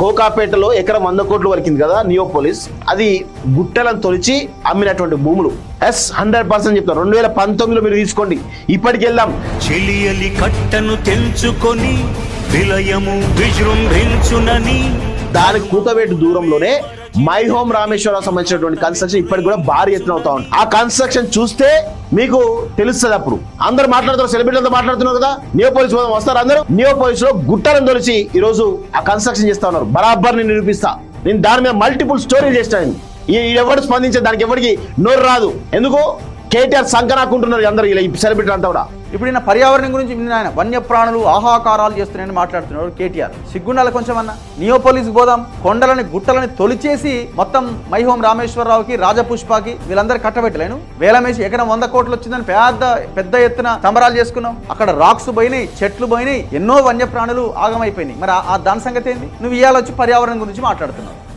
కోకాపేటలో ఎకరం వంద కోట్లు వరికింది కదా నియోపోలిస్. అది గుట్టలను తొలిచి అమ్మినటువంటి భూములు. ఎస్ హండ్రెడ్ పర్సెంట్ చెప్తాను రెండు వేల పంతొమ్మిదిలో మీరు తీసుకోండి. ఇప్పటికి వెళ్దాం చెలియలి కట్టను తెంచుకొని విలయము విజృంభించునని. దానికి కూతవేటు దూరంలోనే మై హోమ్ రామేశ్వరం సంబంధించినటువంటి కన్స్ట్రక్షన్ ఇప్పటికి కూడా భారీ ఎత్తున అవుతా ఉంది. ఆ కన్స్ట్రక్షన్ చూస్తే మీకు తెలుస్తుంది అప్పుడు. అందరు మాట్లాడుతున్నారు సెలబ్రిటీలతో మాట్లాడుతున్నారు కదా. నియో పోలీస్ వస్తారు అందరూ. నియో పోలీస్లో గుట్టలను తొలిచి ఈ రోజు ఆ కన్స్ట్రక్షన్ చేస్తా ఉన్నారు. బరాబర్ నేను నిరూపిస్తా. నేను దాని మీద మల్టిపుల్ స్టోరీలు చేస్తాను ఈ ఎవరు స్పందించే దానికి ఎవరికి నోరు రాదు. ఎందుకు? కేటీఆర్ సంకనాకుంటున్నారు అందరు ఇలా సెలబ్రిటీ అంతా కూడా. ఇప్పుడు ఈయన పర్యావరణం గురించి నిన్న ఆయన. వన్యప్రాణులు ఆహాకారాలు చేస్తున్నాయని మాట్లాడుతున్నారు కేటీఆర్. సిగ్గుండాలి కొంచెం అన్న నియోపోలిస్ పోదాం. కొండలని గుట్టలని తొలిచేసి మొత్తం మైహోం రామేశ్వరరావుకి రాజపుష్పకి వీళ్ళందరూ కట్టబెట్టలేను. వేలమేసి ఎకరం వంద కోట్లు వచ్చిందని పెద్ద పెద్ద ఎత్తున సంబరాలు చేసుకున్నాం. అక్కడ రాక్స్ పోయినాయి చెట్లు పోయినాయి ఎన్నో వన్యప్రాణులు ఆగమైపోయినాయి. మరి ఆ- ఆ దాని సంగతి ఏంది? నువ్వు ఇవాళ వచ్చి పర్యావరణం గురించి మాట్లాడుతున్నావు.